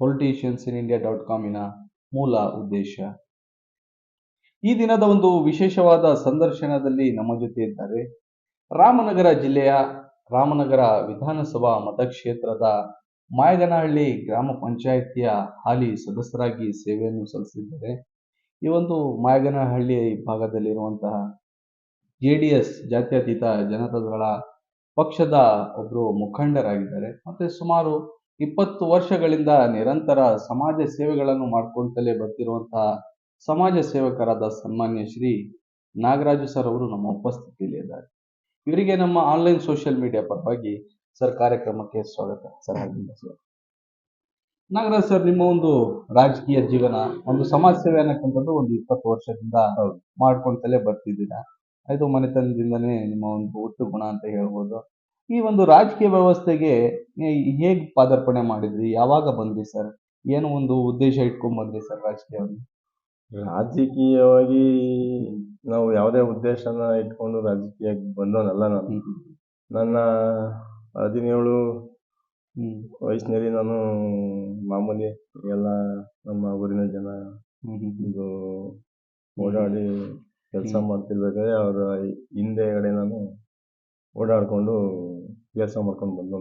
politicians in India dot ಕಾಮಿನ ಮೂಲ ಉದ್ದೇಶ. ಈ ದಿನದ ಒಂದು ವಿಶೇಷವಾದ ಸಂದರ್ಶನದಲ್ಲಿ ನಮ್ಮ ಜೊತೆ ಇದ್ದಾರೆ ರಾಮನಗರ ಜಿಲ್ಲೆಯ ರಾಮನಗರ ವಿಧಾನಸಭಾ ಮತಕ್ಷೇತ್ರದ ಮಾಯಗನಹಳ್ಳಿ ಗ್ರಾಮ ಪಂಚಾಯಿತಿಯ ಹಾಲಿ ಸದಸ್ಯರಾಗಿ ಸೇವೆಯನ್ನು ಸಲ್ಲಿಸಿದ್ದಾರೆ. ಈ ಒಂದು ಮಾಯಗನಹಳ್ಳಿ ಭಾಗದಲ್ಲಿರುವಂತಹ ಜೆ ಡಿ ಎಸ್ ಜಾತ್ಯತೀತ ಜನತಾದಳ ಪಕ್ಷದ ಒಬ್ಬರು ಮುಖಂಡರಾಗಿದ್ದಾರೆ. ಮತ್ತೆ ಸುಮಾರು ಇಪ್ಪತ್ತು ವರ್ಷಗಳಿಂದ ನಿರಂತರ ಸಮಾಜ ಸೇವೆಗಳನ್ನು ಮಾಡ್ಕೊಳ್ತಲೇ ಬರ್ತಿರುವಂತಹ ಸಮಾಜ ಸೇವಕರಾದ ಸನ್ಮಾನ್ಯ ಶ್ರೀ ನಾಗರಾಜು ಸರ್ ಅವರು ನಮ್ಮ ಉಪಸ್ಥಿತಿಯಲ್ಲಿ ಇದ್ದಾರೆ. ಇವರಿಗೆ ನಮ್ಮ ಆನ್ಲೈನ್ ಸೋಷಿಯಲ್ ಮೀಡಿಯಾ ಪರವಾಗಿ ಸರ್ ಕಾರ್ಯಕ್ರಮಕ್ಕೆ ಸ್ವಾಗತ ಸರ್ ನಾಗರಾಜ್ ಸರ್ ನಿಮ್ಮ ಒಂದು ರಾಜಕೀಯ ಜೀವನ ಒಂದು ಸಮಾಜ ಸೇವೆ ಅನ್ನಕ್ಕಂಥದ್ದು ಒಂದು ಇಪ್ಪತ್ತು ವರ್ಷದಿಂದ ಮಾಡ್ಕೊಳ್ತಲೇ ಬರ್ತಿದ್ದೀರಾ? ಅದು ಮನೆತನದಿಂದನೇ ನಿಮ್ಮ ಒಂದು ಒಟ್ಟು ಗುಣ ಅಂತ ಹೇಳ್ಬೋದು. ಈ ಒಂದು ರಾಜಕೀಯ ವ್ಯವಸ್ಥೆಗೆ ಹೇಗೆ ಪಾದಾರ್ಪಣೆ ಮಾಡಿದ್ರಿ? ಯಾವಾಗ ಬಂದ್ರಿ ಸರ್? ಏನು ಒಂದು ಉದ್ದೇಶ ಇಟ್ಕೊಂಡ್ ಬಂದ್ರಿ ಸರ್ ರಾಜಕೀಯವಾಗಿ ರಾಜಕೀಯವಾಗಿ ನಾವು ಯಾವುದೇ ಉದ್ದೇಶನ ಇಟ್ಕೊಂಡು ರಾಜಕೀಯಕ್ಕೆ ಬಂದವನಲ್ಲ ನಾನು. ನನ್ನ ಹದಿನೇಳು ವಯಸ್ಸಿನಲ್ಲಿ ನಾನು ಮಾಮೂಲಿ ಎಲ್ಲ ನಮ್ಮ ಊರಿನ ಜನ ಇದು ಓಡಾಡಿ ಕೆಲಸ ಮಾಡ್ತಿರ್ಬೇಕಾದ್ರೆ ಅವರ ಹಿಂದೆಗಡೆ ನಾನು ಓಡಾಡ್ಕೊಂಡು ಕೆಲಸ ಮಾಡ್ಕೊಂಡು ಬಂದು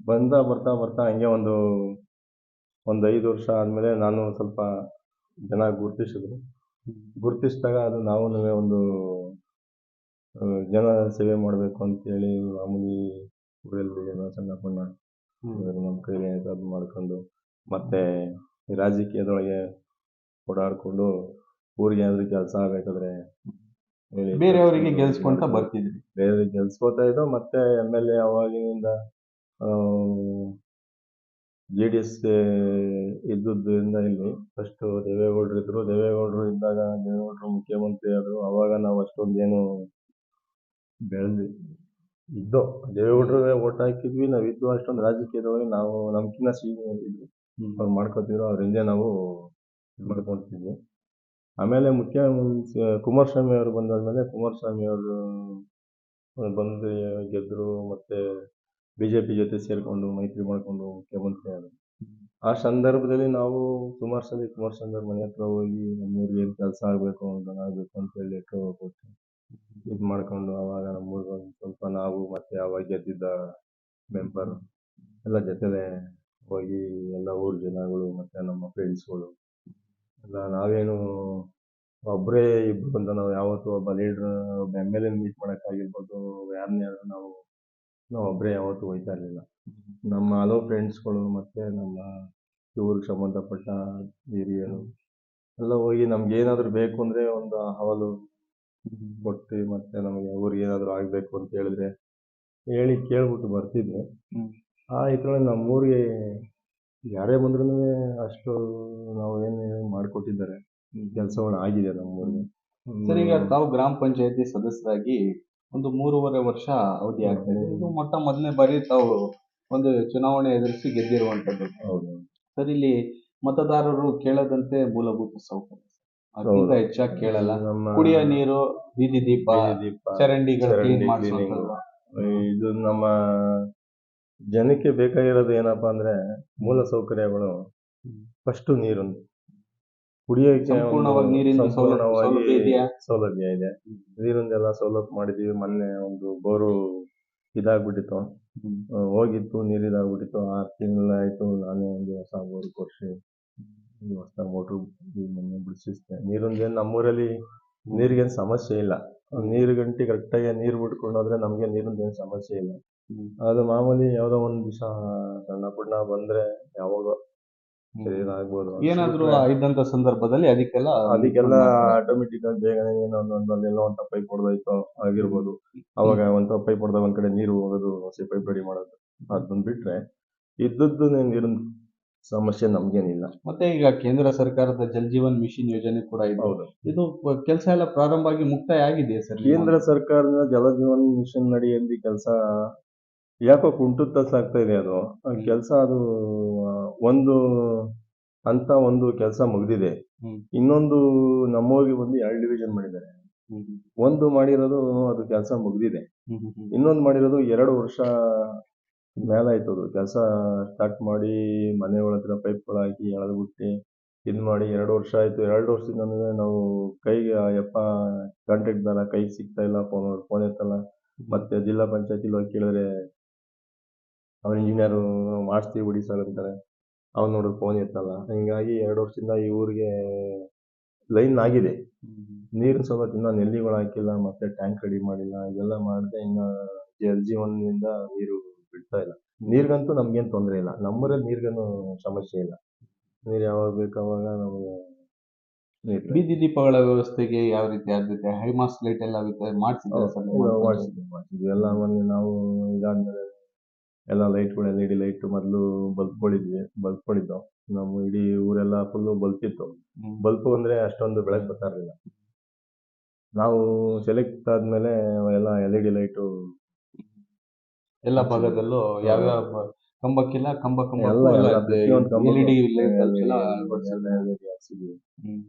ಬಂದಾ ಬಂದ ಬರ್ತಾ ಬರ್ತಾ ಹಂಗೆ ಒಂದು ಒಂದು ಐದು ವರ್ಷ ಆದಮೇಲೆ ನಾನು ಸ್ವಲ್ಪ ಜನ ಗುರುತಿಸಿದ್ರು. ಗುರುತಿಸಿದಾಗ ಅದು ನಾವು ಒಂದು ಜನ ಸೇವೆ ಮಾಡಬೇಕು ಅಂತೇಳಿ ಮಾಮೂಲಿ ಊರಲ್ಲಿ ಏನೋ ಸಣ್ಣ ಪಣ್ಣ ನಮ್ಮ ಕೈಲಿ ಅದು ಮಾಡ್ಕೊಂಡು ಮತ್ತೆ ರಾಜಕೀಯದೊಳಗೆ ಓಡಾಡಿಕೊಂಡು ಊರಿಗೆ ಏನಾದರೂ ಕೆಲಸ ಆಗಬೇಕಾದ್ರೆ ಬೇರೆಯವರಿಗೆ ಗೆಲ್ಸ್ಕೊಂತ ಬರ್ತಿದ್ರಿ ಬೇರೆ ಗೆಲ್ಸ್ಕೊತಾ ಇದ್ದೋ ಮತ್ತೆ ಎಂ ಎಲ್ ಎ ಅವಾಗಿನಿಂದ ಜೆ ಡಿ ಎಸ್ ಇದ್ದುದ್ರಿಂದ ಇಲ್ಲಿ ಫಸ್ಟು ದೇವೇಗೌಡರು ಇದ್ರು. ದೇವೇಗೌಡರು ಇದ್ದಾಗ ದೇವೇಗೌಡರು ಮುಖ್ಯಮಂತ್ರಿ ಆದರು. ಅವಾಗ ನಾವು ಅಷ್ಟೊಂದೇನು ಬೆಳೆದ್ವಿ ಇದ್ದೋ ದೇವೇಗೌಡರಿಗೆ ಓಟ್ ಹಾಕಿದ್ವಿ. ನಾವು ಇದ್ದು ಅಷ್ಟೊಂದು ರಾಜಕೀಯದೊಳಗೆ ನಾವು ನಮ್ಕಿನ್ನ ಸೀನಿಯರ್ ಇದ್ವಿ. ಅವ್ರು ಮಾಡ್ಕೊತಿದ್ರು. ಅವರಿಂದ ನಾವು ಇದು ಮಾಡ್ಕೊಂತಿದ್ವಿ. ಆಮೇಲೆ ಮುಖ್ಯ ಕುಮಾರಸ್ವಾಮಿ ಅವರು ಬಂದಾದಮೇಲೆ ಕುಮಾರಸ್ವಾಮಿ ಅವರು ಬಂದು ಗೆದ್ದರು ಮತ್ತೆ ಬಿ ಜೆ ಪಿ ಜೊತೆ ಸೇರಿಕೊಂಡು ಮೈತ್ರಿ ಮಾಡಿಕೊಂಡು ಮುಖ್ಯಮಂತ್ರಿ ಆದರು. ಆ ಸಂದರ್ಭದಲ್ಲಿ ನಾವು ಸುಮಾರು ಸಲ ಕುಮಾರಸ್ವಾಮಿ ಅವ್ರ ಮನೆ ಹತ್ರ ಹೋಗಿ ನಮ್ಮೂರಿಗೆ ಏನು ಕೆಲಸ ಆಗಬೇಕು ಅಂತ ಆಗಬೇಕು ಅಂತೇಳಿ ಕೊಟ್ಟು ಇದು ಮಾಡ್ಕೊಂಡು ಆವಾಗ ನಮ್ಮೂರಿಗೆ ಒಂದು ಸ್ವಲ್ಪ ನಾವು ಮತ್ತೆ ಅವಾಗ ಗೆದ್ದಿದ್ದ ಮೆಂಬರ್ ಎಲ್ಲ ಜೊತೆಲೆ ಹೋಗಿ ಎಲ್ಲ ಊರ ಜನಗಳು ಮತ್ತೆ ನಮ್ಮ ಫ್ರೆಂಡ್ಸ್ಗಳು ಎಲ್ಲ ನಾವೇನು ಒಬ್ಬರೇ ಇಬ್ರು ಅಂತ ನಾವು ಯಾವತ್ತೂ ಒಬ್ಬ ಲೀಡ್ರ್ ಒಬ್ಬ ಎಂ ಎಲ್ ಎ ಮೀಟ್ ಮಾಡೋಕ್ಕಾಗಿರ್ಬೋದು ಯಾರನ್ನೇ ಆದ್ರೂ ನಾವು ನಾವು ಒಬ್ಬರೇ ಯಾವತ್ತೂ ಹೋಯ್ತಾ ಇರಲಿಲ್ಲ ನಮ್ಮ ಹಲವು ಫ್ರೆಂಡ್ಸ್ಗಳು ಮತ್ತು ನಮ್ಮ ಊರಿಗೆ ಸಂಬಂಧಪಟ್ಟ ಹಿರಿಯರು ಎಲ್ಲ ಹೋಗಿ ನಮ್ಗೆ ಏನಾದರೂ ಬೇಕು ಅಂದರೆ ಒಂದು ಹವಲು ಕೊಟ್ಟು ಮತ್ತು ನಮಗೆ ಊರಿಗೆ ಏನಾದರೂ ಆಗಬೇಕು ಅಂತ ಹೇಳಿದ್ರೆ ಹೇಳಿ ಕೇಳ್ಬಿಟ್ಟು ಬರ್ತಿದ್ವಿ. ಆ ಇದ್ರೊಳಗೆ ನಮ್ಮೂರಿಗೆ ಯಾರೇ ಬಂದ್ರೂ ಅಷ್ಟು ನಾವು ಏನು ಮಾಡಿಕೊಟ್ಟಿದ್ದಾರೆ. ಕೆಲಸಗಳು ಆಗಿದೆ ನಮ್ಮೂರಿಗೆ. ಸರ್ ಈಗ ತಾವು ಗ್ರಾಮ ಪಂಚಾಯತಿ ಸದಸ್ಯರಾಗಿ ಒಂದು ಮೂರುವರೆ ವರ್ಷ ಅವಧಿ ಆಗ್ತದೆ. ಇದು ಮೊಟ್ಟ ಮೊದಲನೇ ಬಾರಿ ತಾವು ಒಂದು ಚುನಾವಣೆ ಎದುರಿಸಿ ಗೆದ್ದಿರುವಂತದ್ದು ಹೌದು. ಸರ್ ಇಲ್ಲಿ ಮತದಾರರು ಕೇಳದಂತೆ ಮೂಲಭೂತ ಸೌಕರ್ಯ ಅದಕ್ಕಿಂತ. ಹೆಚ್ಚಾಗಿ ಕೇಳಲ್ಲ. ನಮ್ಮ ಕುಡಿಯೋ ನೀರು ಬೀದಿ ದೀಪ ಬೀದಿ ದೀಪ, ಚರಂಡಿಗಳು ಚರಂಡಿ cleaning. ಮಾಡಿಸುವಂಥದ್ದು ಇದು ನಮ್ಮ ಜನಕ್ಕೆ ಬೇಕಾಗಿರೋದು ಏನಪ್ಪಾ ಅಂದ್ರೆ ಮೂಲ ಸೌಕರ್ಯಗಳು ಫಸ್ಟ್ ನೀರು. ಕುಡಿಯೋಕೆ ಸಂಪೂರ್ಣವಾಗಿ ನೀರಿನ ಸೌಲಭ್ಯ- ಇದೆಯಾ? ಇದೆ. ನೀರಿಂದೆಲ್ಲ ಸೌಲಭ್ಯ ಮಾಡಿದೀವಿ. ಮೊನ್ನೆ ಒಂದು ಬೋರು ಇದಾಗ್ಬಿಟ್ಟಿತ್ತು. ಆ, ಹೋಗಿತ್ತು ನೀರು ಇದಾಗ್ಬಿಟ್ಟಿತ್ತು. ಆರು ಆಯಿತು. ನಾನೇ ಒಂದು ಹೊಸ ಬೋರ್ ಕೊಡಿಸಿ ಒಂದು ಹೊಸ ಮೋಟ್ರು ಮೊನ್ನೆ ಬಿಡಿಸಿಸ್ತೆ ನೀರೊಂದೇನು ನಮ್ಮೂರಲ್ಲಿ ನೀರಿಗೇನು ಸಮಸ್ಯೆ ಇಲ್ಲ. ನೀರು ಗಂಟೆ ಕರೆಕ್ಟಾಗಿ ನೀರು ಬಿಟ್ಕೊಂಡು ಹೋದ್ರೆ ನಮಗೆ ನೀರಿಂದೇನು ಸಮಸ್ಯೆ ಇಲ್ಲ. ಅದು ಮಾಮೂಲಿ ಯಾವುದೋ ಒಂದ್ ದಿವಸ ಸಣ್ಣ ಪುಣ್ಣ ಬಂದ್ರೆ ಯಾವಾಗ ಆಗ್ಬೋದು ಏನಾದ್ರೂ ಇದ್ದಂತ ಸಂದರ್ಭದಲ್ಲಿ ಅದಕ್ಕೆಲ್ಲ ಅದಕ್ಕೆಲ್ಲ ಆಟೋಮೆಟಿಕ್ ಆಗಿ ಬೇಗನೆ ಏನೋ ಒಂದು ಅಲ್ಲೆಲ್ಲೋ ಒಂದು ಪೈಪ್ ಹೊಡೆದಾಯ್ತು ಆಗಿರ್ಬೋದು. ಅವಾಗ ಒಂದು ಪೈಪ್ ಹೊಡೆದಾಗ ಒಂದ್ ಕಡೆ ನೀರು ಹೋಗೋದು ಹೊಸ ಪೈಪ್ ರೆಡಿ ಮಾಡೋದು ಅದನ್ನ ಬಿಟ್ರೆ ಇದ್ದದ್ದು ನೀರಿನ ಸಮಸ್ಯೆ ನಮ್ಗೇನಿಲ್ಲ. ಮತ್ತೆ ಈಗ ಕೇಂದ್ರ ಸರ್ಕಾರದ ಜಲ್ ಜೀವನ್ ಮಿಷನ್ ಯೋಜನೆ ಕೂಡ ಇದೆ. ಇದು ಕೆಲಸ ಎಲ್ಲ ಪ್ರಾರಂಭ ಆಗಿ ಮುಕ್ತಾಯ ಆಗಿದೆ ಸರ್ ಕೇಂದ್ರ ಸರ್ಕಾರದ ಜಲಜೀವನ್ ಮಿಷನ್ ಅಡಿಯಲ್ಲಿ ಕೆಲಸ ಯಾಕೋ ಕುಂಟುತ್ತ ಸಾಕ್ತಾ ಇದೆ ಅದು. ಕೆಲಸ ಅದು ಒಂದು ಅಂತ ಒಂದು ಕೆಲಸ ಮುಗ್ದಿದೆ. ಇನ್ನೊಂದು ನಮ್ಮೂರಿಗೆ ಬಂದು ಎರಡು ಡಿವಿಷನ್ ಮಾಡಿದ್ದಾರೆ. ಒಂದು ಮಾಡಿರೋದು ಅದು ಕೆಲಸ ಮುಗ್ದಿದೆ. ಇನ್ನೊಂದು ಮಾಡಿರೋದು ಎರಡು ವರ್ಷ ಮೇಲಾಯ್ತು ಅದು. ಕೆಲಸ ಸ್ಟಾರ್ಟ್ ಮಾಡಿ ಮನೆ ಒಳತ್ರ ಪೈಪ್ಗಳು ಹಾಕಿ ಎಳೆದ್ಬಿಟ್ಟು ಇದು ಮಾಡಿ ಎರಡು ವರ್ಷ ಆಯ್ತು. ಎರಡು ವರ್ಷದಿಂದ ನಾವು ಕೈಗೆ ಯಪ್ಪ ಕಾಂಟ್ರಾಕ್ಟ್ದಾರ ಕೈಗೆ ಸಿಗ್ತಾ ಇಲ್ಲ ಫೋನ್ ಫೋನ್ ಎತ್ತಲ್ಲ. ಮತ್ತೆ ಜಿಲ್ಲಾ ಪಂಚಾಯತಿಲಿ ಹೋಗಿ ಕೇಳಿದ್ರೆ ಅವ್ರ ಇಂಜಿನಿಯರು ಮಾಡಿಸ್ತೀವಿ ಬಿಡಿ ಸರ್ ಅಂತಾರೆ. ಅವ್ನು ನೋಡಿದ್ರೆ ಫೋನ್ ಎತ್ತಲ್ಲ. ಹಿಂಗಾಗಿ ಎರಡು ವರ್ಷದಿಂದ ಈ ಊರಿಗೆ ಲೈನ್ ಆಗಿದೆ. ನೀರಿನ ಸ್ವಲ್ಪ ಇನ್ನೂ ನೆಲ್ಲಿಗಳು ಹಾಕಿಲ್ಲ ಮತ್ತೆ ಟ್ಯಾಂಕ್ ರೆಡಿ ಮಾಡಿಲ್ಲ. ಇದೆಲ್ಲ ಮಾಡಿದ್ರೆ ಇನ್ನ ಜಲ್ ಜೀವನದಿಂದ ನೀರು ಬಿಡ್ತಾ ಇಲ್ಲ. ನೀರಿಗಂತೂ ನಮ್ಗೇನು ತೊಂದರೆ ಇಲ್ಲ. ನಮ್ಮೂರಲ್ಲಿ ನೀರಿಗೇನು ಸಮಸ್ಯೆ ಇಲ್ಲ. ನೀರು ಯಾವಾಗ ಬೇಕು ಅವಾಗ ನಮಗೆ ನೀರು ಬೀದಿ ದೀಪಗಳ ವ್ಯವಸ್ಥೆಗೆ ಯಾವ ರೀತಿ ಆದ್ಯತೆ ಹೈಮಾಸ್ ಲೈಟ್ ಎಲ್ಲ ಮಾಡಿಸಿದ್ದಾರೆ ಸರ್? ಎಲ್ಲ ಮಾಡ್ಸಿದ್ವಿ ಮಾಡ್ಸಿದ್ವಿ ಎಲ್ಲ ಮೊನ್ನೆ ನಾವು ಇದಾದ್ಮೇಲೆ ಎಲ್ಲ ಲೈಟ್ಗಳು ಎಲ್ ಇ ಡಿ ಲೈಟ್ ಮೊದಲು ಬಲ್ಬ್ಗಳಿದ್ವಿ ಬಲ್ಬ್ಗಳಿದ್ದವು ನಮ್ಮ ಇಡೀ ಊರೆಲ್ಲ ಫುಲ್ಲು ಬಲ್ಪ್ ಇತ್ತು ಬಲ್ಪ್ ಅಂದ್ರೆ ಅಷ್ಟೊಂದು ಬೆಳಕು ಬರ್ತಾ ಇರಲಿಲ್ಲ. ನಾವು ಸೆಲೆಕ್ಟ್ ಆದ್ಮೇಲೆ ಎಲ್ಲ ಎಲ್ ಇ ಡಿ ಲೈಟು ಎಲ್ಲ ಭಾಗದಲ್ಲೂ ಯಾವ್ಯಾವ ಕಂಬಕ್ಕಿಲ್ಲ ಕಂಬ ಕಂಬ ಎಲ್ಲ ಎಲ್ ಇ ಡಿ.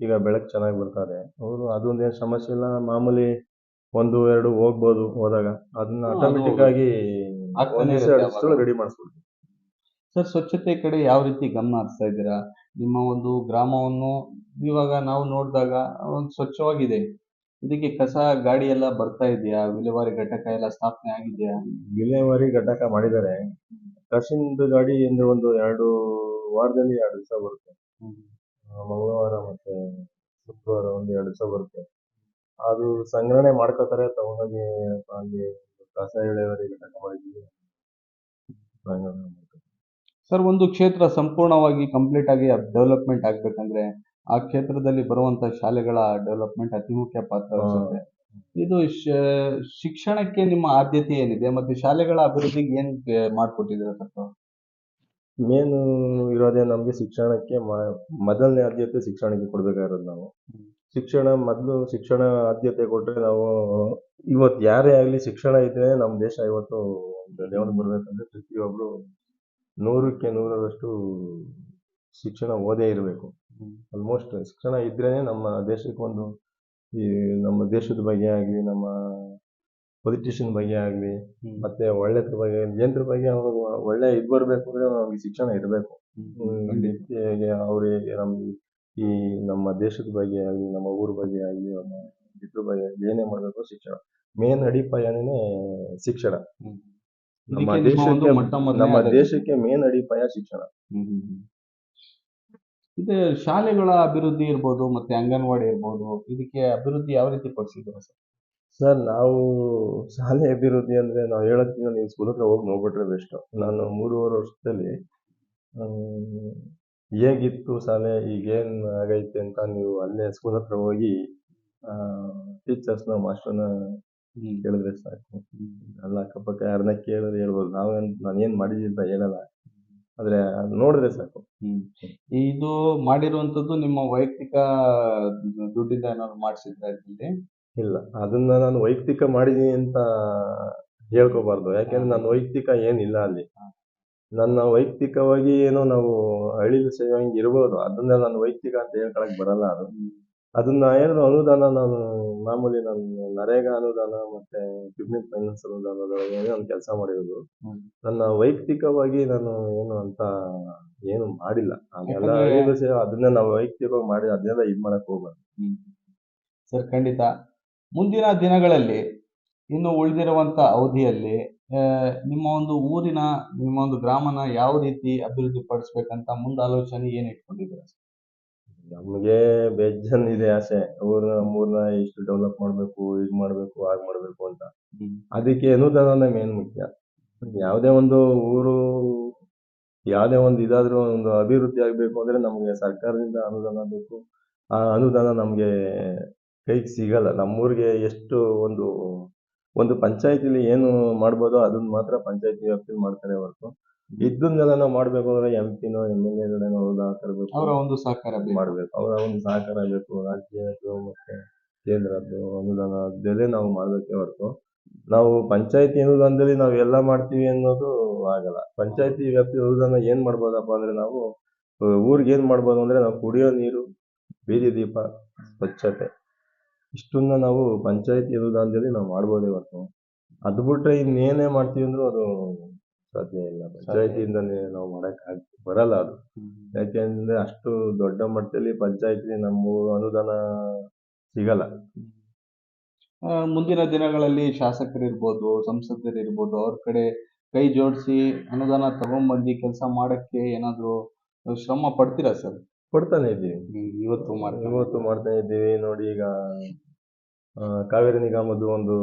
ಈಗ ಬೆಳಕು ಚೆನ್ನಾಗಿ ಬರ್ತಾರೆ ಅವರು ಅದೊಂದೇನು ಸಮಸ್ಯೆ ಇಲ್ಲ. ಮಾಮೂಲಿ ಒಂದು ಎರಡು ಹೋಗ್ಬೋದು ಹೋದಾಗ. ಅದನ್ನ ಆಟೋಮೆಟಿಕ್ ಆಗಿ ಆಗ್ತಾನೆ ಇರುತ್ತೆ ಅವಾಗ. ರೆಡಿ ಸರ್ ಸ್ವಚ್ಛತೆ ಕಡೆ ಯಾವ ರೀತಿ ಗಮನ ಹರಿಸ್ತಾ ಇದ್ದೀರಾ? ನಿಮ್ಮ ಒಂದು ಗ್ರಾಮವನ್ನು ಇವಾಗ ನಾವು ನೋಡಿದಾಗ ಒಂದು ಸ್ವಚ್ಛವಾಗಿದೆ. ಇದಕ್ಕೆ ಕಸ ಗಾಡಿ ಎಲ್ಲ ಬರ್ತಾ ಇದೆಯಾ? ವಿಲೇವಾರಿ ಘಟಕ ಎಲ್ಲ ಸ್ಥಾಪನೆ ಆಗಿದೆಯಾ? ವಿಲೇವಾರಿ ಘಟಕ ಮಾಡಿದ್ದಾರೆ. ಕಸಿಂದು ಗಾಡಿ ಅಂದ್ರೆ ಒಂದು ಎರಡು ವಾರದಲ್ಲಿ ಎರಡು ದಿವಸ ಬರುತ್ತೆ. ಆ, ಮಂಗಳವಾರ ಮತ್ತೆ ಶುಕ್ರವಾರ ಒಂದು ಎರಡು ದಿವಸ ಬರುತ್ತೆ. ಅದು ಸಂಗ್ರಹಣೆ ಮಾಡ್ಕೋತಾರೆ ತಗೊಂಡೋಗಿ ಅಲ್ಲಿ ಕಸ ಮಾಡ್ತಾರೆ. ಸರ್ ಒಂದು ಕ್ಷೇತ್ರ ಸಂಪೂರ್ಣವಾಗಿ ಕಂಪ್ಲೀಟ್ ಆಗಿ ಡೆವಲಪ್ಮೆಂಟ್ ಆಗ್ಬೇಕಂದ್ರೆ ಆ ಕ್ಷೇತ್ರದಲ್ಲಿ ಬರುವಂತ ಶಾಲೆಗಳ ಡೆವಲಪ್ಮೆಂಟ್ ಅತಿ ಮುಖ್ಯ ಪಾತ್ರ ವಹಿಸುತ್ತೆ ಇದು ಶ- ಶಿಕ್ಷಣಕ್ಕೆ ನಿಮ್ಮ ಆದ್ಯತೆ ಏನಿದೆ ಮತ್ತೆ ಶಾಲೆಗಳ ಅಭಿವೃದ್ಧಿಗೆ ಏನ್ ಮಾಡ್ಕೊಟ್ಟಿದ್ದೀರಾ ಸರ್ ತಾವು? ಮೇನ್ ಇರೋದೇ ನಮಗೆ ಶಿಕ್ಷಣಕ್ಕೆ ಮೊದಲನೇ ಆದ್ಯತೆ ಶಿಕ್ಷಣಕ್ಕೆ ಕೊಡ್ಬೇಕಾಗಿರೋದು ನಾವು. ಶಿಕ್ಷಣ ಮೊದಲು ಶಿಕ್ಷಣ ಆದ್ಯತೆ ಕೊಟ್ರೆ ನಾವು ಇವತ್ತು ಯಾರೇ ಆಗಲಿ ಶಿಕ್ಷಣ ಇದ್ರೆ ನಮ್ಮ ದೇಶ ಇವತ್ತು ಲೆವೆಲ್ ಬರ್ಬೇಕಂದ್ರೆ ಪ್ರತಿಯೊಬ್ರು ನೂರಕ್ಕೆ ನೂರರಷ್ಟು ಶಿಕ್ಷಣ ಓದೇ ಇರಬೇಕು. ಆಲ್ಮೋಸ್ಟ್ ಶಿಕ್ಷಣ ಇದ್ರೇನೆ ನಮ್ಮ ದೇಶಕ್ಕೊಂದು ಈ ನಮ್ಮ ದೇಶದ ಬಗ್ಗೆ ಆಗಲಿ ನಮ್ಮ ಪೊಲಿಟಿಷಿಯನ್ ಬಗ್ಗೆ ಆಗಲಿ ಮತ್ತೆ ಒಳ್ಳೆದ್ರ ಬಗ್ಗೆ ಜನರ ಬಗ್ಗೆ ಅವ್ರು ಒಳ್ಳೆ ಇದು ಬರಬೇಕು ಅಂದ್ರೆ ನಮಗೆ ಶಿಕ್ಷಣ ಇರಬೇಕು. ಅವ್ರಿಗೆ ನಮ್ಗೆ ನಮ್ಮ ಈ ನಮ್ಮ ದೇಶದ ಬಗ್ಗೆ ಆಗಲಿ ನಮ್ಮ ಊರ ಬಗ್ಗೆ ಆಗಲಿ ಇದ್ರ ಬಗ್ಗೆ ಆಗ್ಲಿ ಏನೇ ಮಾಡಬೇಕು ಶಿಕ್ಷಣ. ಮೇನ್ ಅಡಿಪಾಯನೇ ಶಿಕ್ಷಣ. ನಮ್ಮ ಇದಕ್ಕೆ ನಿಮ್ಮ ಒಂದು ದೇಶಕ್ಕೆ ಮೊಟ್ಟ ಮೊದಲನೇ ನಮ್ಮ ಆದ್ಯತೆ. ದೇಶಕ್ಕೆ ಮೇನ್ ಅಡಿಪಾಯ ಶಿಕ್ಷಣ. ಹ್ಮ್ ಹ್ಮ್ ಹ್ಮ್. ಇದು ಶಾಲೆಗಳ ಅಭಿವೃದ್ಧಿ ಇರ್ಬೋದು ಮತ್ತೆ ಅಂಗನವಾಡಿ ಇರ್ಬೋದು ಇದಕ್ಕೆ ಅಭಿವೃದ್ಧಿ ಯಾವ ರೀತಿ ಪಡಿಸಿದ್ರು ಸರ್? ಸರ್ ನಾವು ಶಾಲೆ ಅಭಿವೃದ್ಧಿ ಅಂದ್ರೆ ನಾವು ಹೇಳೋದ್ಕಿಂತ ನೀವು ಸ್ಕೂಲ್ ಹತ್ರ ಹೋಗಿ ನೋಡ್ಬಿಟ್ರೆ ಬೆಸ್ಟ್. ನಾನು ಮೂರುವರೆ ವರ್ಷದಲ್ಲಿ ಹೇಗಿತ್ತು ಶಾಲೆ ಈಗೇನ್ ಆಗೈತೆ ಅಂತ ನೀವು ಅಲ್ಲೇ ಸ್ಕೂಲ್ ಹತ್ರ ಹೋಗಿ ಟೀಚರ್ಸ್ನ ಮಾಸ್ಟರ್ನ ಕೇಳಿದ್ರೆ ಸಾಕು. ಅಲ್ಲ ಅಕ್ಕಪಕ್ಕ ಯಾರನ್ನ ಕೇಳಿದ್ರೆ ಹೇಳ್ಬೋದು. ನಾವೇನು ನಾನೇನು ಮಾಡಿದ್ದೀನಿ ಅಂತ ಹೇಳಲ್ಲ. ಆದ್ರೆ ಅದು ನೋಡಿದ್ರೆ ಸಾಕು. ಇದು ಮಾಡಿರುವಂತದ್ದು ನಿಮ್ಮ ವೈಯಕ್ತಿಕ ದುಡ್ಡಿಂದ ಏನಾದ್ರು ಮಾಡಿಸಿದ್ರ ಇಲ್ಲಿ ಇಲ್ಲ. ಅದನ್ನ ನಾನು ವೈಯಕ್ತಿಕ ಮಾಡಿದೀನಿ ಅಂತ ಹೇಳ್ಕೋಬಾರ್ದು. ಯಾಕೆಂದ್ರೆ ನನ್ನ ವೈಯಕ್ತಿಕ ಏನಿಲ್ಲ ಅಲ್ಲಿ. ನನ್ನ ವೈಯಕ್ತಿಕವಾಗಿ ಏನೋ ನಾವು ಹಳ್ಳಿಲಿ ಸೇವಂಗೆ ಇರ್ಬೋದು. ಅದನ್ನ ನಾನು ವೈಯಕ್ತಿಕ ಅಂತ ಹೇಳ್ಕೊಳಕ್ ಬರಲ್ಲ ಅದು. ಅದನ್ನ ಏನು ಅನುದಾನ ನಾನು ಮಾಮೂಲಿ ನನ್ನ ನರೇಗಾ ಅನುದಾನ ಮತ್ತೆ ಪಿಬ್ಲಿಕ್ ಫೈನಾನ್ಸ್ ಅನುದಾನದೊಳಗೆ ಏನೋ ಒಂದು ಕೆಲಸ ಮಾಡಿರೋದು. ನನ್ನ ವೈಯಕ್ತಿಕವಾಗಿ ನಾನು ಏನು ಅಂತ ಏನು ಮಾಡಿಲ್ಲ. ಅದೆಲ್ಲ ಹಳ್ಳಿಲಿ ಸೇವೆ ಅದನ್ನ ನಾವು ವೈಯಕ್ತಿಕವಾಗಿ ಮಾಡಿ ಅದನ್ನೆಲ್ಲ ಇದ್ ಮಾಡಕ್ ಹೋಗ್ಬಾರ್ದು. ಸರ್ ಖಂಡಿತ. ಮುಂದಿನ ದಿನಗಳಲ್ಲಿ ಇನ್ನು ಉಳಿದಿರುವಂತ ಅವಧಿಯಲ್ಲಿ ನಿಮ್ಮ ಒಂದು ಊರಿನ ನಿಮ್ಮ ಒಂದು ಗ್ರಾಮನ ಯಾವ ರೀತಿ ಅಭಿವೃದ್ಧಿ ಪಡಿಸ್ಬೇಕಂತ ಮುಂದಾಲೋಚನೆ ಏನ್ ಇಟ್ಕೊಂಡಿದ್ದೀರಾ ನಮಗೆ ಬೇಜನ್ ಇದೆ ಆಸೆ. ಊರ್ನ ನಮ್ಮೂರ್ನ ಇಷ್ಟು ಡೆವಲಪ್ ಮಾಡ್ಬೇಕು ಇದ್ ಮಾಡ್ಬೇಕು ಹಾಗ್ ಮಾಡ್ಬೇಕು ಅಂತ. ಅದಕ್ಕೆ ಅನುದಾನನೇ ಮೇನ್ ಮುಖ್ಯ. ಯಾವುದೇ ಒಂದು ಊರು ಯಾವುದೇ ಒಂದು ಇದಾದ್ರೂ ಒಂದು ಅಭಿವೃದ್ಧಿ ಆಗ್ಬೇಕು ಅಂದ್ರೆ ನಮ್ಗೆ ಸರ್ಕಾರದಿಂದ ಅನುದಾನ ಬೇಕು. ಆ ಅನುದಾನ ನಮ್ಗೆ ಕೈಗೆ ಸಿಗಲ್ಲ. ನಮ್ಮೂರಿಗೆ ಎಷ್ಟು ಒಂದು ಒಂದು ಪಂಚಾಯತಿಲಿ ಏನು ಮಾಡ್ಬೋದೋ ಅದನ್ನ ಮಾತ್ರ ಪಂಚಾಯತಿ ವ್ಯಾಪ್ತಿಲಿ ಮಾಡ್ತಾರೆ ಹೊರತು. ಇದ್ದನ್ನೆಲ್ಲ ನಾವು ಮಾಡ್ಬೇಕು ಅಂದ್ರೆ ಎಂ ಪಿನೋ ಎಂ ಎಲ್ ಎಗಳೇನೋ ತರಬೇಕು ಅವರ ಒಂದು ಸಹಕಾರ ಬೇಕು. ಮಾಡ್ಬೇಕು. ಅವರ ಒಂದು ಸಹಕಾರ ಬೇಕು. ರಾಜ್ಯದ್ದು ಮತ್ತೆ ಕೇಂದ್ರದ್ದು ಅನುದಾನ ಅದೆಲ್ಲೇ ನಾವು ಮಾಡ್ಬೇಕೇ ಹೊರತು. ನಾವು ಪಂಚಾಯತಿ ಅನುದಾನದಲ್ಲಿ ನಾವು ಎಲ್ಲ ಮಾಡ್ತೀವಿ ಅನ್ನೋದು ಆಗಲ್ಲ. ಪಂಚಾಯತಿ ವ್ಯಾಪ್ತಿ ಅನುದಾನ ಏನ್ ಮಾಡ್ಬೋದಪ್ಪ ಅಂದ್ರೆ ನಾವು ಊರಿಗೆ ಊರ್ಗೆ ಏನ್ ಮಾಡ್ಬೋದು ಅಂದ್ರೆ ನಾವು ಕುಡಿಯೋ ನೀರು ಬೀದಿ ದೀಪ ಸ್ವಚ್ಛತೆ. ಇಷ್ಟನ್ನ ನಾವು ಪಂಚಾಯತಿ ಅನುದಾನದಲ್ಲಿ ನಾವು ಮಾಡ್ಬೋದೇ ಹೊರತು. ಅದು ಬಿಟ್ರೆ ಇನ್ನೇನೇ ಮಾಡ್ತೀವಿ ಅಂದ್ರೂ ಅದು ಸಾಧ್ಯ ಇಲ್ಲ. ಪಂಚಾಯತಿಯಿಂದನೇ ನಾವು ಮಾಡಕ್ ಬರಲ್ಲ ಅದು. ಯಾಕೆಂದ್ರೆ ಅಷ್ಟು ದೊಡ್ಡ ಮಟ್ಟದಲ್ಲಿ ಪಂಚಾಯತಿ ನಮ್ಮ ಅನುದಾನ ಸಿಗಲ್ಲ. ಆ, ಮುಂದಿನ ದಿನಗಳಲ್ಲಿ ಶಾಸಕರಿರ್ಬೋದು ಸಂಸದರಿರ್ಬೋದು ಅವ್ರ ಕಡೆ ಕೈ ಜೋಡಿಸಿ ಅನುದಾನ ತಗೊಂಡ್ಬಂದು ಕೆಲಸ ಮಾಡಕ್ಕೆ ಏನಾದ್ರು ಶ್ರಮ ಪಡ್ತೀರಾ ಸರ್? ಕೊಡ್ತಾನೆ ಇದ್ದೀವಿ. ಇವತ್ತು ಇವತ್ತು ಮಾಡ್ತಾ ಇದ್ದೀವಿ. ನೋಡಿ ಈಗ ಆ, ಕಾವೇರಿ ನಿಗಮದ್ದು ಒಂದು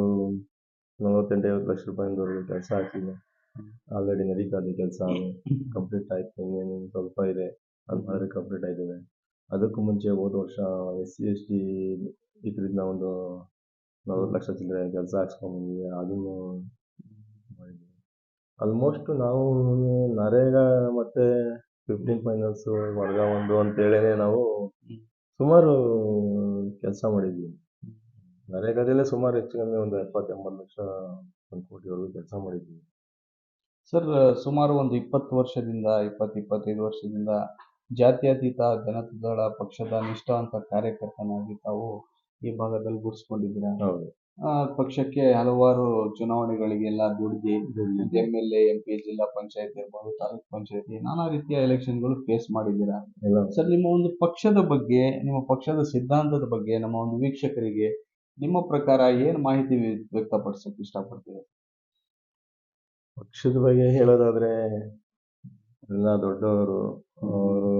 ನಲವತ್ತೆಂಟು ಐವತ್ತು ಲಕ್ಷ ರೂಪಾಯಿ ಕೆಲಸ ಹಾಕಿದೆ. ಆಲ್ರೆಡಿ ನಡೀತಾ ಇದೆ ಕೆಲಸ ಕಂಪ್ಲೀಟ್ ಆಯ್ತು. ಇನ್ನೇನು ಸ್ವಲ್ಪ ಇದೆ. ಅದು ಮಾಡಿದ್ರೆ ಕಂಪ್ಲೀಟ್ ಆಯ್ತದೆ. ಅದಕ್ಕೂ ಮುಂಚೆ ಹೋದ ವರ್ಷ ಎಸ್ ಸಿ ಎಸ್ ಟಿ ಇದರಿಂದ ಒಂದು ನಲವತ್ತು ಲಕ್ಷ ಚಿಲ್ಲರೆ ಕೆಲಸ ಹಾಕ್ಸ್ಕೊಂಡ್ಬಂದಿದೆ ಅದನ್ನು ಆಲ್ಮೋಸ್ಟ್ ನಾವು ನರೇಗಾ ಮತ್ತೆ ಫಿಫ್ಟೀನ್ ಫೈನಾನ್ಸ್ ವರ್ಗ ಒಂದು ಅಂತೇಳಿನೇ ನಾವು ಸುಮಾರು ಕೆಲಸ ಮಾಡಿದ್ವಿ. ನರೇಗಾದಲ್ಲೇ ಸುಮಾರು ಹೆಚ್ಚು ಕಮ್ಮಿ ಒಂದು ಎಪ್ಪತ್ತು ಎಂಬತ್ತು ಲಕ್ಷ ಒಂದು ಕೋಟಿವರೆಗೂ ಕೆಲಸ ಮಾಡಿದ್ವಿ. ಸರ್ ಸುಮಾರು ಒಂದು ಇಪ್ಪತ್ತು ವರ್ಷದಿಂದ ಇಪ್ಪತ್ತು ಇಪ್ಪತ್ತೈದು ವರ್ಷದಿಂದ ಜಾತ್ಯತೀತ ಜನತಾದಳ ಪಕ್ಷದ ನಿಷ್ಠಾವಂತ ಕಾರ್ಯಕರ್ತನಾಗಿ ತಾವು ಈ ಭಾಗದಲ್ಲಿ ಗುರುಸ್ಕೊಂಡಿದ್ದೀರಾ ಹೌದು. ಆ, ಪಕ್ಷಕ್ಕೆ ಹಲವಾರು ಚುನಾವಣೆಗಳಿಗೆಲ್ಲ ದುಡಿದು ಎಂ ಎಲ್ ಎಂ ಪಿ ಜಿಲ್ಲಾ ಪಂಚಾಯತ್ ಇರ್ಬೋದು ತಾಲೂಕ್ ಪಂಚಾಯತಿ ನಾನಾ ರೀತಿಯ ಎಲೆಕ್ಷನ್ಗಳು ಫೇಸ್ ಮಾಡಿದ್ದೀರಾ? ಸರ್ ನಿಮ್ಮ ಒಂದು ಪಕ್ಷದ ಬಗ್ಗೆ ನಿಮ್ಮ ಪಕ್ಷದ ಸಿದ್ಧಾಂತದ ಬಗ್ಗೆ ನಮ್ಮ ಒಂದು ವೀಕ್ಷಕರಿಗೆ ನಿಮ್ಮ ಪ್ರಕಾರ ಏನು ಮಾಹಿತಿ ವ್ಯಕ್ತಪಡಿಸಕ್ ಇಷ್ಟಪಡ್ತೀರಾ? ಪಕ್ಷದ ಬಗ್ಗೆ ಹೇಳೋದಾದ್ರೆ ಎಲ್ಲ ದೊಡ್ಡವರು ಅವರು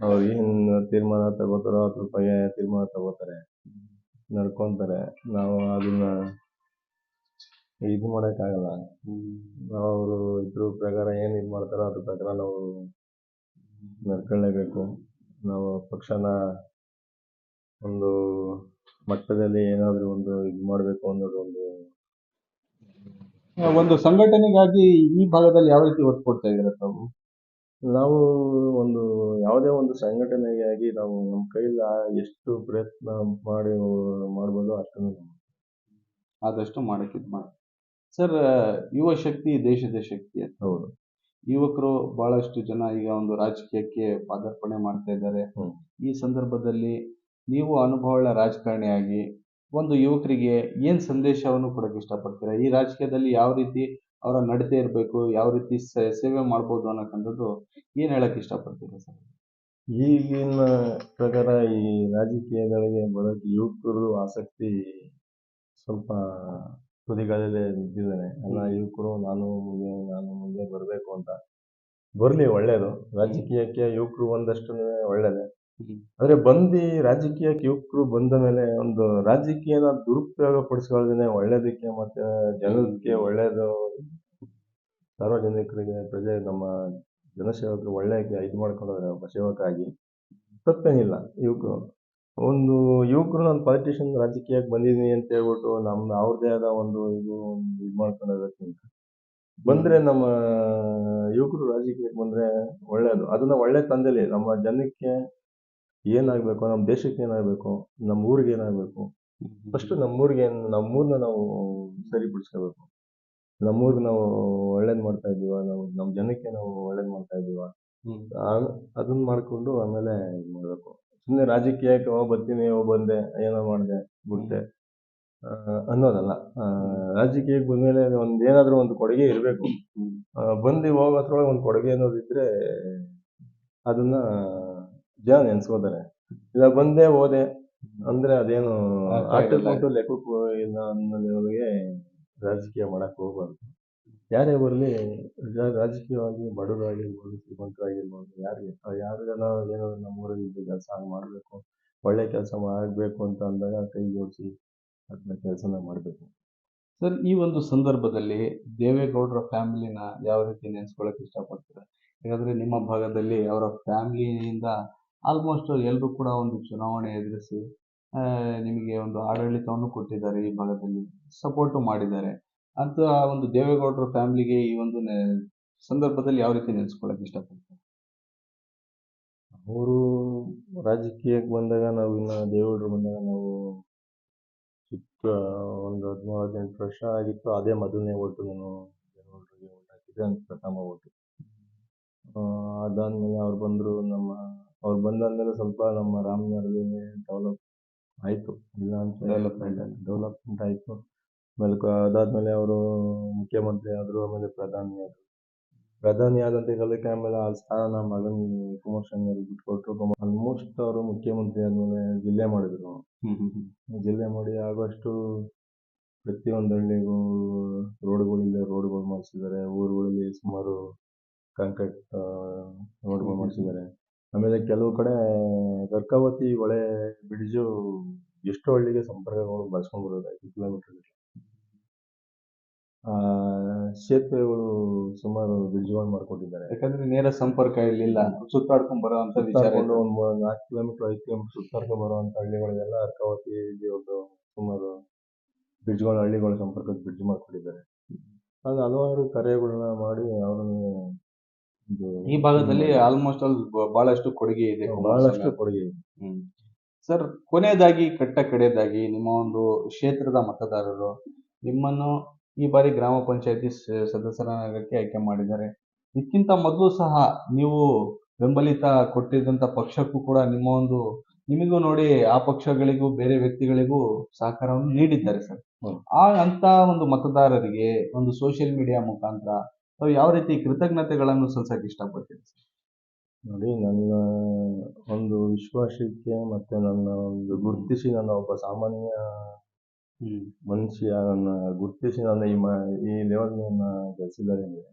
ಅವ್ರು ಏನ್ ತೀರ್ಮಾನ ತಗೋತಾರೋ ಅದ್ರ ಬಗ್ಗೆ ತೀರ್ಮಾನ ತಗೋತಾರೆ. ನಡ್ಕೊಂತಾರೆ. ನಾವು ಅದನ್ನ ಇದು ಮಾಡೋಕ್ಕಾಗಲ್ಲ. ಅವರು ಇದ್ರ ಪ್ರಕಾರ ಏನು ಇದು ಮಾಡ್ತಾರೋ ಅದ್ರ ಪ್ರಕಾರ ನಾವು ನಡ್ಕೊಳ್ಳೇಬೇಕು ನಾವು ಪಕ್ಷನ ಒಂದು ಮಟ್ಟದಲ್ಲಿ ಏನಾದರೂ ಒಂದು ಇದು ಮಾಡಬೇಕು ಅನ್ನೋದು ಒಂದು ಒಂದು ಸಂಘಟನೆಗಾಗಿ ಈ ಭಾಗದಲ್ಲಿ ಯಾವ ರೀತಿ ಒತ್ತು ಕೊಡ್ತಾ ಇದ್ದೀರಾ ತಾವು? ನಾವು ಒಂದು ಯಾವುದೇ ಒಂದು ಸಂಘಟನೆಗಾಗಿ ನಾವು ನಮ್ಮ ಕೈಲಿ ಆ- ಎಷ್ಟು ಪ್ರಯತ್ನ ಮಾಡಿ ಮಾಡ್ಬೋದು ಅಷ್ಟನ್ನು ಆದಷ್ಟು ಮಾಡಕ್ಕೆ ಇದು ಮಾಡಿ. ಸರ್ ಯುವ ಶಕ್ತಿ ದೇಶದ ಶಕ್ತಿ ಅಂತ. ಹೌದು. ಯುವಕರು ಬಹಳಷ್ಟು ಜನ ಈಗ ಒಂದು ರಾಜಕೀಯಕ್ಕೆ ಪಾದಾರ್ಪಣೆ ಮಾಡ್ತಾ ಇದ್ದಾರೆ. ಹ್ಮ್. ಈ ಸಂದರ್ಭದಲ್ಲಿ ನೀವು ಅನುಭವಗಳ ರಾಜಕಾರಣಿಯಾಗಿ ಒಂದು ಯುವಕರಿಗೆ ಏನ್ ಸಂದೇಶವನ್ನು ಕೊಡಕ್ಕೆ ಇಷ್ಟಪಡ್ತೀರಾ? ಈ ರಾಜಕೀಯದಲ್ಲಿ ಯಾವ ರೀತಿ ಅವರ ನಡತೆ ಇರಬೇಕು ಯಾವ ರೀತಿ ಸೇವೆ ಮಾಡ್ಬೋದು ಅನ್ನೋಕ್ಕಂಥದ್ದು ಏನ್ ಹೇಳಕ್ ಇಷ್ಟಪಡ್ತೀರಾ ಸರ್? ಈಗಿನ ಪ್ರಕಾರ ಈ ರಾಜಕೀಯಗಳಿಗೆ ಬರೋಕೆ ಯುವಕರು ಆಸಕ್ತಿ ಸ್ವಲ್ಪ ತುದಿಗಾಲಲ್ಲೇ ನಿಂತಿದ್ದಾರೆ. ಎಲ್ಲ ಯುವಕರು ನಾನು ಮುಂದೆ ನಾನು ಮುಂದೆ ಬರಬೇಕು ಅಂತ. ಬರಲಿ ಒಳ್ಳೇದು. ರಾಜಕೀಯಕ್ಕೆ ಯುವಕರು ಒಂದಷ್ಟು ಆದ್ರೆ ಬಂದು ರಾಜಕೀಯಕ್ಕೆ ಯುವಕರು ಬಂದ ಮೇಲೆ ಒಂದು ರಾಜಕೀಯನ ದುರುಪಯೋಗ ಪಡಿಸ್ಕೊಳ್ದೇನೆ ಒಳ್ಳೇದಕ್ಕೆ ಮತ್ತೆ ಜನಕ್ಕೆ ಒಳ್ಳೇದು ಸಾರ್ವಜನಿಕರಿಗೆ, ಪ್ರಜೆ ನಮ್ಮ ಜನಸೇವಕರು ಒಳ್ಳೆ ಇದು ಮಾಡ್ಕೊಂಡ್ರೆ ಒಬ್ಬ ಸೇವಕ ಆಗಿ ತಪ್ಪೇನಿಲ್ಲ ಯುವಕರು. ಒಂದು ಯುವಕರು ನಾನು ಪಾಲಿಟಿಷಿಯನ್ ರಾಜಕೀಯಕ್ಕೆ ಬಂದಿದ್ದೀನಿ ಅಂತ ಹೇಳ್ಬಿಟ್ಟು ನಮ್ಮ ಅವ್ರದೇ ಆದ ಒಂದು ಇದು ಒಂದು ಇದು ಮಾಡ್ಕೊಂಡಿರೋದಕ್ಕಿಂತ ಬಂದ್ರೆ ನಮ್ಮ ಯುವಕರು ರಾಜಕೀಯಕ್ಕೆ ಬಂದ್ರೆ ಒಳ್ಳೇದು. ಅದನ್ನ ಒಳ್ಳೆ ತಂದೆಲಿ ನಮ್ಮ ಜನಕ್ಕೆ ಏನಾಗಬೇಕು ನಮ್ಮ ದೇಶಕ್ಕೆ ಏನಾಗಬೇಕು ನಮ್ಮ ಊರಿಗೆ ಏನಾಗಬೇಕು ಫಸ್ಟ್ ನಮ್ಮೂರಿಗೆ ನಮ್ಮೂರನ್ನ ನಾವು ಸರಿಪಡಿಸ್ಕೋಬೇಕು. ನಮ್ಮೂರ್ಗೆ ನಾವು ಒಳ್ಳೇದು ಮಾಡ್ತಾ ಇದ್ದೀವ ನಾವು ನಮ್ಮ ಜನಕ್ಕೆ ನಾವು ಒಳ್ಳೇದು ಮಾಡ್ತಾ ಇದ್ದೀವ ಅದನ್ನ ಮಾಡ್ಕೊಂಡು ಆಮೇಲೆ ಇದು ಮಾಡಬೇಕು. ಸುಮ್ಮನೆ ರಾಜಕೀಯಕ್ಕೆ ಹೋಗಿ ಬರ್ತೀನಿ ಓ ಬಂದೆ ಏನೋ ಮಾಡಿದೆ ಬಿಟ್ಟೆ ಆ, ಅನ್ನೋದಲ್ಲ. ಆ, ರಾಜಕೀಯಕ್ಕೆ ಬಂದ್ಮೇಲೆ ಒಂದು ಏನಾದರೂ ಒಂದು ಕೊಡುಗೆ ಇರಬೇಕು. ಬಂದು ಹೋಗೋದ್ರೊಳಗೆ ಒಂದು ಕೊಡುಗೆ ಅನ್ನೋದಿದ್ರೆ ಅದನ್ನ ಜನ ನೆನ್ಸ್ಕೋತಾರೆ ಇಲ್ಲ ಬಂದೆ ಹೋದೆ ಅಂದ್ರೆ ಅದೇನು ಅರ್ಥ ಆಟಕ್ಕೆ ಇರಲ್ಲ. ಉಂಟು ಲೆಕ್ಕಕ್ಕೂ ಇಲ್ಲ ರಾಜಕೀಯ ಮಾಡಕ್ ಹೋಗ್ಬಾರ್ದು. ಯಾರೇ ಬರಲಿ ರಾಜಕೀಯವಾಗಿ ಬಡವರಾಗಿರ್ಬೋದು ಶ್ರೀಮಂತರಾಗಿರ್ಬೋದು ಯಾರಿಗೆ ಯಾರಿಗೆಲ್ಲ ಏನೋ ನಮ್ಮೂರಲ್ಲಿ ಇದ್ದ ಕೆಲಸ ಮಾಡಬೇಕು ಒಳ್ಳೆ ಕೆಲಸ ಮಾಡಬೇಕು ಅಂತ ಅಂದಾಗ ಕೈ ಜೋಡಿಸಿ ಅದನ್ನ ಕೆಲಸನ ಮಾಡಬೇಕು. ಸರ್ ಈ ಒಂದು ಸಂದರ್ಭದಲ್ಲಿ ದೇವೇಗೌಡರ ಫ್ಯಾಮಿಲಿನ ಯಾವ ರೀತಿ ನೆನೆಸ್ಕೊಳ್ಳೋಕೆ ಇಷ್ಟಪಡ್ತೀರಾ? ಯಾಕಂದ್ರೆ ನಿಮ್ಮ ಭಾಗದಲ್ಲಿ ಅವರ ಫ್ಯಾಮಿಲಿಯಿಂದ ಆಲ್ಮೋಸ್ಟ್ ಎಲ್ಲರೂ ಕೂಡ ಒಂದು ಚುನಾವಣೆ ಎದುರಿಸಿ ನಿಮಗೆ ಒಂದು ಆಡಳಿತವನ್ನು ಕೊಟ್ಟಿದ್ದಾರೆ ಈ ಭಾಗದಲ್ಲಿ ಸಪೋರ್ಟು ಮಾಡಿದ್ದಾರೆ. ಅಂತ ಒಂದು ದೇವೇಗೌಡರ ಫ್ಯಾಮಿಲಿಗೆ ಈ ಒಂದು ಸಂದರ್ಭದಲ್ಲಿ ಯಾವ ರೀತಿ ನೆನೆಸ್ಕೊಳ್ಳೋಕೆ ಇಷ್ಟಪಡ್ತಾರೆ? ಅವರು ರಾಜಕೀಯಕ್ಕೆ ಬಂದಾಗ ನಾವು ಇನ್ನು ದೇವೇಗೌಡರು ಬಂದಾಗ ನಾವು ಚಿಕ್ಕ ಒಂದು ಹದಿನೇಳು ಹದಿನೆಂಟು ವರ್ಷ ಆಗಿತ್ತು, ಅದೇ ಮೊದಲನೇ ಓಟು ನಾನು ದೇವೇಗೌಡರಿಗೆ ಓಟ್ ಹಾಕಿದ್ದೆ ಪ್ರಥಮ ಓಟು ಅದಾದಮೇಲೆ ಅವ್ರು ಬಂದರು ನಮ್ಮ ಅವ್ರು ಬಂದಾದ್ಮೇಲೆ ಸ್ವಲ್ಪ ನಮ್ಮ ರಾಮನಗರದಲ್ಲಿ ಡೆವಲಪ್ ಆಯಿತು. ಇಲ್ಲ ಅಂತ ಡೆವಲಪ್ಮೆಂಟ್ ಆಯ್ತು. ಡೆವಲಪ್ಮೆಂಟ್ ಆಯಿತು. ಆಮೇಲೆ ಅದಾದ್ಮೇಲೆ ಅವರು ಮುಖ್ಯಮಂತ್ರಿ ಆದರು ಆಮೇಲೆ ಪ್ರಧಾನಿ ಆದರು. ಪ್ರಧಾನಿ ಆದಂಥ ಕಾಲಕ್ಕೆ ಆಮೇಲೆ ಆ ಸ್ಥಾನ ನಮ್ಮ ಮಗನ ಕುಮಾರಸ್ವಾಮಿ ಅವ್ರಿಗೆ ಬಿಟ್ಕೊಟ್ರು. ಆಲ್ಮೋಸ್ಟ್ ಅವರು ಮುಖ್ಯಮಂತ್ರಿ ಆದಮೇಲೆ ಜಿಲ್ಲೆ ಮಾಡಿದ್ರು. ಜಿಲ್ಲೆ ಮಾಡಿ ಆಗೋಷ್ಟು ಪ್ರತಿಯೊಂದು ಹಳ್ಳಿಗೂ ರೋಡ್ಗಳಿಲ್ಲ ರೋಡ್ಗಳು ಮಾಡಿಸಿದ್ದಾರೆ. ಊರುಗಳಲ್ಲಿ ಸುಮಾರು ಕಾಂಕ್ರೀಟ್ ರೋಡ್ಗಳು ಮಾಡಿಸಿದ್ದಾರೆ. ಆಮೇಲೆ ಕೆಲವು ಕಡೆ ಗರ್ಕಾವತಿ ಹೊಳೆ ಬ್ರಿಡ್ಜು ಎಷ್ಟೋ ಹಳ್ಳಿಗೆ ಸಂಪರ್ಕಗಳು ಬಳಸ್ಕೊಂಡು ಬರೋದು ಐದು ಕಿಲೋಮೀಟರ್ ಸೇತುವೆಗಳು ಸುಮಾರು ಬ್ರಿಡ್ಜ್ಗಳು ಮಾಡ್ಕೊಟ್ಟಿದ್ದಾರೆ. ಯಾಕಂದ್ರೆ ನೇರ ಸಂಪರ್ಕ ಇರಲಿಲ್ಲ ಸುತ್ತಾಡ್ಕೊಂಡ್ ಬರೋ ಅಂತ ವಿಚಾರ. ಒಂದು ನಾಲ್ಕು ಕಿಲೋಮೀಟರ್ ಐದು ಕಿಲೋಮೀಟರ್ ಸುತ್ತಾಡ್ಕೊಂಡು ಬರುವಂಥ ಹಳ್ಳಿಗಳಿಗೆಲ್ಲ ಅರ್ಕಾವತಿ ಒಂದು ಸುಮಾರು ಬ್ರಿಡ್ಜ್ಗಳು ಹಳ್ಳಿಗಳ ಸಂಪರ್ಕಕ್ಕೆ ಬ್ರಿಡ್ಜ್ ಮಾಡ್ಕೊಂಡಿದ್ದಾರೆ ಅದು ಹಲವಾರು ಕಾರ್ಯಗಳನ್ನ ಮಾಡಿ ಅವರನ್ನು ಈ ಭಾಗದಲ್ಲಿ ಆಲ್ಮೋಸ್ಟ್ ಆಲ್ ಬಹಳಷ್ಟು ಕೊಡುಗೆ ಇದೆ ಬಹಳಷ್ಟು ಕೊಡುಗೆ ಇದೆ. ಹ್ಮ್ ಸರ್ ಕೊನೆಯದಾಗಿ ಕಟ್ಟ ಕಡೆಯದಾಗಿ ನಿಮ್ಮ ಒಂದು ಕ್ಷೇತ್ರದ ಮತದಾರರು ನಿಮ್ಮನ್ನು ಈ ಬಾರಿ ಗ್ರಾಮ ಪಂಚಾಯತಿ ಸದಸ್ಯರಾಗಕ್ಕೆ ಆಯ್ಕೆ ಮಾಡಿದ್ದಾರೆ ಇದಕ್ಕಿಂತ ಮೊದಲು ಸಹ ನೀವು ಬೆಂಬಲಿತ ಕೊಟ್ಟಿದ್ದಂತ ಪಕ್ಷಕ್ಕೂ ಕೂಡ ನಿಮ್ಮ ಒಂದು ನಿಮಗೂ ನೋಡಿ ಆ ಪಕ್ಷಗಳಿಗೂ ಬೇರೆ ವ್ಯಕ್ತಿಗಳಿಗೂ ಸಹಕಾರವನ್ನು ನೀಡಿದ್ದಾರೆ ಸರ್ ಹ್ಮ್. ಆ ಅಂತ ಒಂದು ಮತದಾರರಿಗೆ ಒಂದು ಸೋಷಿಯಲ್ ಮೀಡಿಯಾ ಮುಖಾಂತರ ತಾವು ಯಾವ ರೀತಿ ಕೃತಜ್ಞತೆಗಳನ್ನು ಸಲ್ಸಕ್ಕೆ ಇಷ್ಟಪಡ್ತೀರಿ? ನೋಡಿ ನನ್ನ ಒಂದು ವಿಶ್ವಾಸಕ್ಕೆ ಮತ್ತೆ ನನ್ನ ಒಂದು ಗುರುತಿಸಿ ನನ್ನ ಒಬ್ಬ ಸಾಮಾನ್ಯ ಮನುಷ್ಯ ನನ್ನ ಗುರುತಿಸಿ ನನ್ನ ಈ ಮ ಈ ಲೆವೆಲ್ ನನ್ನ ಗಳಿಸಿದ್ದಾರೆ ಅಂದರೆ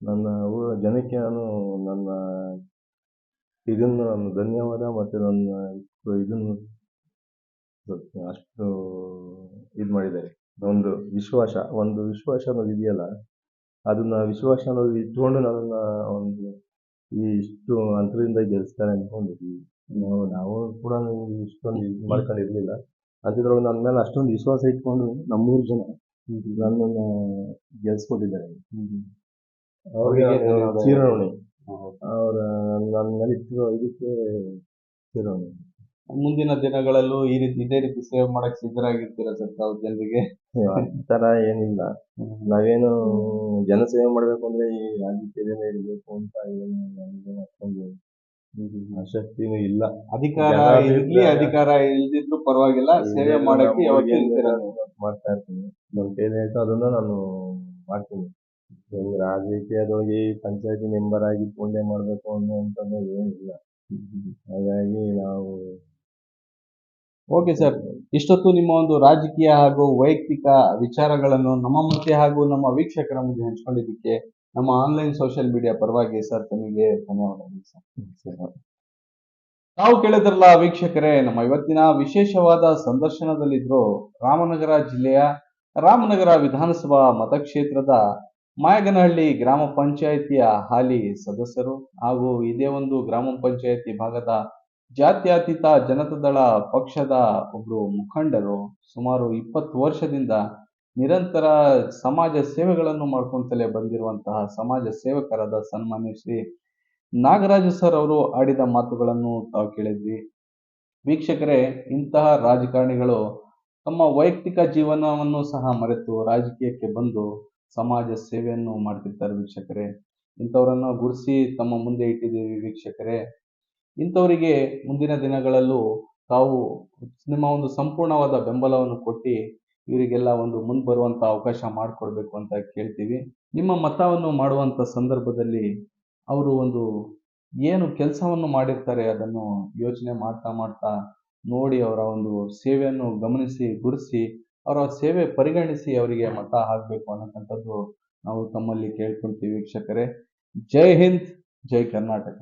ನನ್ನ ಊರ ಜನಕ್ಕೆ ನಾನು ನನ್ನ ಇದನ್ನು ನಾನು ಧನ್ಯವಾದ ಮತ್ತು ನನ್ನ ಇದನ್ನು ಅಷ್ಟು ಇದು ಮಾಡಿದ್ದಾರೆ ಒಂದು ವಿಶ್ವಾಸ ಒಂದು ವಿಶ್ವಾಸ ಅನ್ನೋದು ಇದೆಯಲ್ಲ ಅದನ್ನ ವಿಶ್ವಾಸ ಅನ್ನೋದು ಇಟ್ಕೊಂಡು ನನ್ನ ಒಂದು ಈ ಇಷ್ಟು ಅಂತರದಿಂದ ಗೆಲ್ಸ್ತಾರೆ ಅನ್ಕೊಂಡಿದ್ವಿ. ನಾವು ನಾವು ಕೂಡ ಇಷ್ಟೊಂದು ಇದು ಮಾಡ್ಕೊಂಡಿರ್ಲಿಲ್ಲ. ಅದ್ರೊಳಗೆ ನನ್ನ ಮೇಲೆ ಅಷ್ಟೊಂದು ವಿಶ್ವಾಸ ಇಟ್ಕೊಂಡು ನಮ್ಮೂರು ಜನ ನನ್ನ ಗೆಲ್ಸ್ಕೊಟ್ಟಿದ್ದಾರೆ. ಅವ್ರಿಗೆ ಅವ್ರ ನನ್ನ ಮೇಲೆ ಇಟ್ಟಿರೋ ಇದಕ್ಕೆ ಚಿರಋಣಿ. ಮುಂದಿನ ದಿನಗಳಲ್ಲೂ ಈ ರೀತಿ ಇದೇ ರೀತಿ ಸೇವ್ ಮಾಡಕ್ ಸಿದ್ಧರಾಗಿರ್ತೀರಾ ಸರ್ ತಾವು ಜನರಿಗೆ? ಆ ಏನಿಲ್ಲ. ನಾವೇನು ಜನಸೇವೆ ಮಾಡ್ಬೇಕು ಅಂದ್ರೆ ಈ ರಾಜಕೀಯದಲ್ಲೇ ಇರ್ಬೇಕು ಅಂತ ಏನು ಅಷ್ಟೊಂದು ಆಸಕ್ತಿನೂ ಇಲ್ಲ. ಅಧಿಕಾರ ಇರ್ಲಿ ಅಧಿಕಾರ ಇಲ್ದಿದ್ರು ಪರವಾಗಿಲ್ಲ. ಸೇವೆ ಮಾಡಕ್ಕೆ ಮಾಡ್ತಾ ಇರ್ತೀನಿ ನಮ್ ಕೈಲಿ ಆಯ್ತು ಅದನ್ನ ನಾನು ಮಾಡ್ತೀನಿ. ಹೆಂಗ್ ರಾಜಕೀಯದೊಳಗೆ ಪಂಚಾಯತಿ ಮೆಂಬರ್ ಆಗಿ ಪೂಜೆ ಅನ್ನೋ ಅಂತಂದ್ರೆ ಏನಿಲ್ಲ ಹಾಗಾಗಿ ನಾವು ಓಕೆ ಸರ್. ಇಷ್ಟೊತ್ತು ನಿಮ್ಮ ಒಂದು ರಾಜಕೀಯ ಹಾಗೂ ವೈಯಕ್ತಿಕ ವಿಚಾರಗಳನ್ನು ನಮ್ಮ ಮುಂದೆ ಹಾಗೂ ನಮ್ಮ ವೀಕ್ಷಕರ ಮುಂದೆ ಹಂಚ್ಕೊಂಡಿದ್ದಕ್ಕೆ ನಮ್ಮ ಆನ್ಲೈನ್ ಸೋಷಿಯಲ್ ಮೀಡಿಯಾ ಪರವಾಗಿ ಸರ್ ತಮಗೆ ಧನ್ಯವಾದಗಳು ಸರ್. ತಾವು ಕೇಳಿದ್ರಲ್ಲ ವೀಕ್ಷಕರೇ ನಮ್ಮ ಇವತ್ತಿನ ವಿಶೇಷವಾದ ಸಂದರ್ಶನದಲ್ಲಿದ್ರು ರಾಮನಗರ ಜಿಲ್ಲೆಯ ರಾಮನಗರ ವಿಧಾನಸಭಾ ಮತಕ್ಷೇತ್ರದ ಮಾಯಗನಹಳ್ಳಿ ಗ್ರಾಮ ಪಂಚಾಯಿತಿಯ ಹಾಲಿ ಸದಸ್ಯರು ಹಾಗೂ ಇದೇ ಒಂದು ಗ್ರಾಮ ಪಂಚಾಯಿತಿ ಭಾಗದ ಜಾತ್ಯತೀತ ಜನತಾದಳ ಪಕ್ಷದ ಒಬ್ರು ಮುಖಂಡರು ಸುಮಾರು ಇಪ್ಪತ್ತು ವರ್ಷದಿಂದ ನಿರಂತರ ಸಮಾಜ ಸೇವೆಗಳನ್ನು ಮಾಡ್ಕೊಂತಲೇ ಬಂದಿರುವಂತಹ ಸಮಾಜ ಸೇವಕರಾದ ಸನ್ಮಾನ್ಯ ಶ್ರೀ ನಾಗರಾಜ ಸರ್ ಅವರು ಆಡಿದ ಮಾತುಗಳನ್ನು ತಾವು ಕೇಳಿದ್ವಿ. ವೀಕ್ಷಕರೇ, ಇಂತಹ ರಾಜಕಾರಣಿಗಳು ತಮ್ಮ ವೈಯಕ್ತಿಕ ಜೀವನವನ್ನು ಸಹ ಮರೆತು ರಾಜಕೀಯಕ್ಕೆ ಬಂದು ಸಮಾಜ ಸೇವೆಯನ್ನು ಮಾಡ್ತಿರ್ತಾರೆ ವೀಕ್ಷಕರೇ. ಇಂಥವರನ್ನು ಗುರುಸಿ ತಮ್ಮ ಮುಂದೆ ಇಟ್ಟಿದ್ದೀವಿ ವೀಕ್ಷಕರೇ. ಇಂಥವರಿಗೆ ಮುಂದಿನ ದಿನಗಳಲ್ಲೂ ತಾವು ನಿಮ್ಮ ಒಂದು ಸಂಪೂರ್ಣವಾದ ಬೆಂಬಲವನ್ನು ಕೊಟ್ಟು ಇವರಿಗೆಲ್ಲ ಒಂದು ಮುಂದೆ ಬರುವಂತ ಅವಕಾಶ ಮಾಡಿಕೊಡ್ಬೇಕು ಅಂತ ಕೇಳ್ತೀವಿ. ನಿಮ್ಮ ಮತವನ್ನು ಮಾಡುವಂತ ಸಂದರ್ಭದಲ್ಲಿ ಅವರು ಒಂದು ಏನು ಕೆಲಸವನ್ನು ಮಾಡಿರ್ತಾರೆ ಅದನ್ನು ಯೋಚನೆ ಮಾಡ್ತಾ ಮಾಡ್ತಾ ನೋಡಿ ಅವರ ಒಂದು ಸೇವೆಯನ್ನು ಗಮನಿಸಿ, ಗುರುಸಿ, ಅವರ ಸೇವೆ ಪರಿಗಣಿಸಿ ಅವರಿಗೆ ಮತ ಹಾಕಬೇಕು ಅನ್ನತಕ್ಕಂಥದ್ದು ನಾವು ತಮ್ಮಲ್ಲಿ ಕೇಳ್ಕೊಳ್ತೀವಿ ವೀಕ್ಷಕರೇ. ಜೈ ಹಿಂದ್, ಜೈ ಕರ್ನಾಟಕ.